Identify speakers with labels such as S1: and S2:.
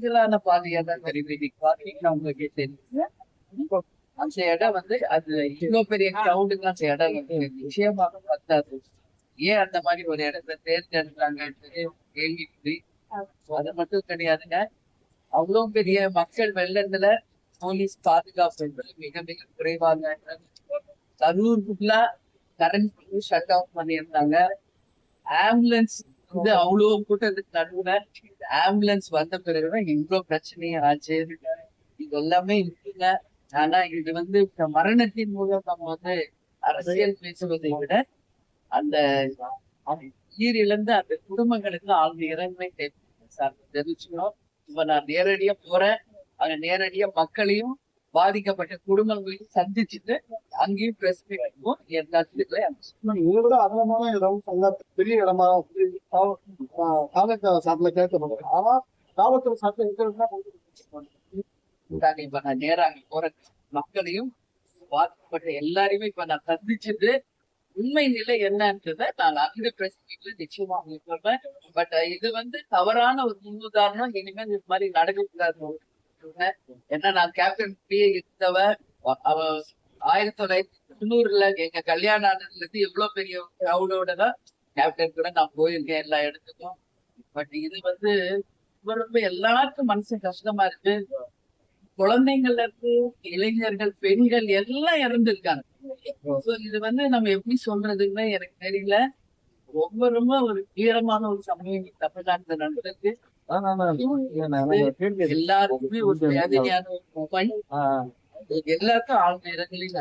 S1: குறுகலான பாதையா தான் தெரியுது. இன்னைக்கு பாத்தீங்கன்னா உங்களுக்கே தெரியும் அந்த இடம் வந்து அது இவ்வளவு பெரிய கிரௌண்டுக்கு அந்த இடம் வந்து நிச்சயமாக பத்தாது ஏன் அந்த மாதிரி ஒரு இடத்த தேர்ந்தெடுத்தாங்கன்றது கேள்விக்குறி. அது மட்டும் கிடையாதுங்க. அவ்வளவு பெரிய மக்கள் வெள்ளத்துல போலீஸ் பாதுகாப்பு என்பது மிக மிக குறைவாக கரூர் ஃபுல்லா கரண்ட் ஷட் ஆஃப் பண்ணியிருந்தாங்க. ஆம்புலன்ஸ் வந்து அவ்வளவு கூட்டத்துக்கு நடுவுல ஆம்புலன்ஸ் வந்த பிறகுதான் இவ்வளவு பிரச்சனையும் ஆச்சு. இது எல்லாமே இருக்குங்க ஆனா இது வந்து மரணத்தின் மூலம் நம்ம வந்து அரசியல் பேசுவதை விட அந்த உயிரிழந்த அந்த குடும்பங்களுக்கு ஆழ்ந்த இறன்மை சார். தெரிவிச்சுக்கணும் இப்ப நான் நேரடியா போறேன். அங்க நேரடியா மக்களையும் பாதிக்கப்பட்ட குடும்பங்களையும் சந்திச்சுட்டு அங்கேயும் பிரஸ்
S2: இடம் நல்ல பெரிய இடமா காவல்துறை சார்பில் ஆனா காவல்துறை சார்பில்
S1: இப்ப நான் நேரா அங்க போற மக்களையும் பாதிக்கப்பட்ட எல்லாரையுமே இப்ப நான் சந்திச்சுட்டு உண்மை நிலை என்னன்றத நான் அந்த பிரஸ் மீட்ல நிச்சயமா சொல்றேன் பட் இது வந்து தவறான ஒரு முன்னுதாரணம் இனிமேல் இது மாதிரி நடக்கக்கூடாது ஏன்னா நான் கேப்டன் பிஏ இருந்தவ அவ ஆயிரத்தி தொள்ளாயிரத்தி தொண்ணூறுல எங்க கல்யாண ஆனதுல இருந்து எவ்வளவு பெரிய கிரௌடோட தான் கேப்டன் கூட நான் போயிருக்கேன் எல்லா இடத்துக்கும். பட் இது வந்து ரொம்ப ரொம்ப எல்லாருக்கும் மனசு கஷ்டமா இருக்கு. குழந்தைங்கள்ல இருந்து இளைஞர்கள் பெண்கள் எல்லாம் இறந்துருக்காங்க. இது வந்து நம்ம எப்படி சொல்றதுன்னு எனக்கு தெரியல. ரொம்ப ரொம்ப ஒரு தீவிரமான ஒரு சமயம் தமிழ்நாட்டுல நடந்திருக்கு. எல்லாருக்குமே ஒரு வேதனையான எல்லாருக்கும் ஆழ்ந்த இடங்களில்